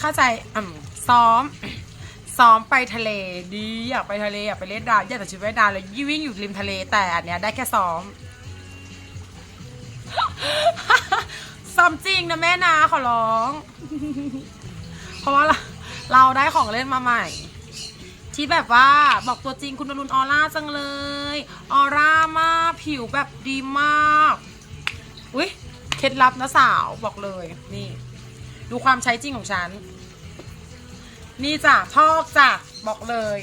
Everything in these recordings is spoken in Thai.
เข้าใจอืมซ้อม ซ้อมไปทะเลดีอยากไปทะเลอยากไปเล่นดาวอยากแต่ชุดว่ายน้ำเลยยิ่งวิ่งอยู่ริมทะเลแต่อันเนี้ยได้แค่ซ้อม ซ้อมจริงนะแม่นะขอร้อง เพราะว่าเราเราได้ของเล่นมาใหม่ที่แบบว่าบอกตัวจริงคุณอรุณออร่าจังเลย ออร่ามากผิวแบบดีมาก อุ้ยเคล็ดลับนะสาวบอกเลยนี่ ดูความใช้จริงของฉัน นี่จ้ะพอกจ้ะบอกเลย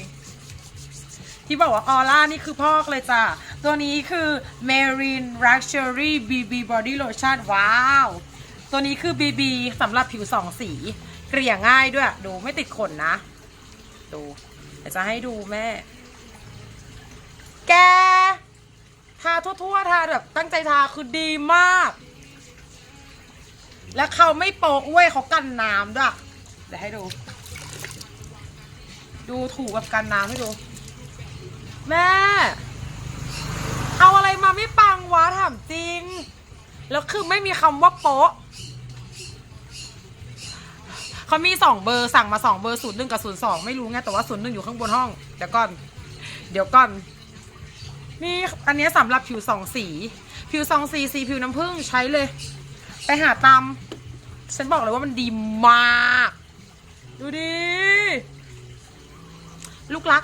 ที่บอกว่าออร่านี่คือพอกเลยจ้ะ ตัวนี้คือ Marine Luxury BB Body Lotion ว้าว ตัวนี้คือ BB สำหรับผิวสองสี เกลี่ยง่ายด้วย ดูไม่ติดขนนะ ดูเดี๋ยวจะให้ดูแม่ แก ทาทั่วๆ ทาแบบตั้งใจทาคือดีมาก แล้วเขาไม่โปะเว้ยเขากันน้ำด้วย เดี๋ยวให้ดู ดูถูแบบกันน้ำให้ดู แม่ เอาอะไรมาไม่ปังวะถามจริง แล้วคือไม่มีคำว่าโป๊ะเขามีสองเบอร์สั่งมาสองเบอร์ศูนย์หนึ่งกับศูนย์สองไม่รู้ไงแต่ว่าศูนย์หนึ่งอยู่ข้างบนห้อง เดี๋ยวก่อน เดี๋ยวก่อนนี่อันนี้สำหรับผิวสองสี ผิวสองสีสีผิวน้ำผึ้งใช้เลย ไปหาตามฉันบอกเลยว่ามันดีมาก ดูดิ ลูกรัก